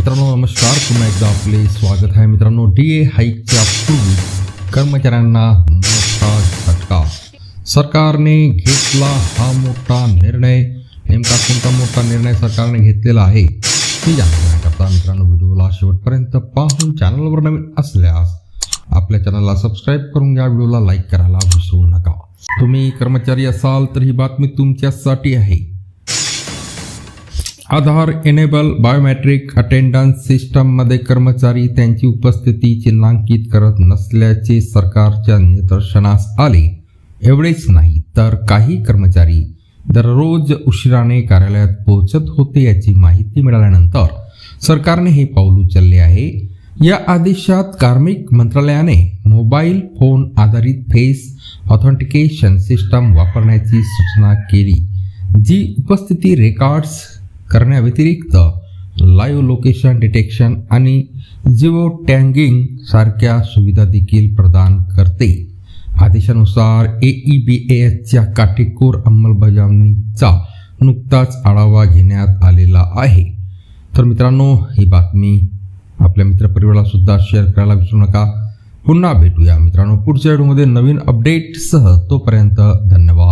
मित्रांनो नमस्कार. पुन्हा एकदा आपले स्वागत आहे मित्रांनो. डी ए हाईकच्या पूर्वी कर्मचाऱ्यांना मोठा झटका. सरकारने घेतला हा मोठा निर्णय. नेमका कोणता मोठा निर्णय सरकारने घेतलेला आहे ते जाणून घेण्याकरता मित्रांनो व्हिडिओला शेवटपर्यंत पाहून चॅनलवर नवीन असल्यास आपल्या चॅनलला सबस्क्राईब करून घ्या. व्हिडिओला लाईक करायला विसरू नका. तुम्ही कर्मचारी असाल तर ही बातमी तुमच्यासाठी आहे. आधार एनेबल बायोमेट्रिक अटेंडन्स सिस्टममध्ये कर्मचारी त्यांची उपस्थिती चिन्हांकित करत नसल्याचे सरकारच्या निदर्शनास आले. एवढेच नाही तर काही कर्मचारी दररोज उशिराने कार्यालयात पोहोचत होते याची माहिती मिळाल्यानंतर सरकारने हे पाऊल उचलले आहे. या आदेशात कार्मिक मंत्रालयाने मोबाईल फोन आधारित फेस ऑथेंटिकेशन सिस्टम वापरण्याची सूचना केली जी उपस्थिती रेकॉर्ड्स करण्याव्यतिरिक्त लाईव्ह लोकेशन डिटेक्शन आणि जिओ टँगिंग सारख्या सुविधा देखील प्रदान करते. आदेशानुसार ए ई बी एसच्या काटेकोर अंमलबजावणीचा नुकताच आढावा घेण्यात आलेला आहे. तर मित्रांनो ही बातमी आपल्या मित्रपरिवारालासुद्धा शेअर करायला विसरू नका. पुन्हा भेटूया मित्रांनो पुढच्या व्हिडिओमध्ये नवीन अपडेटसह तोपर्यंत धन्यवाद.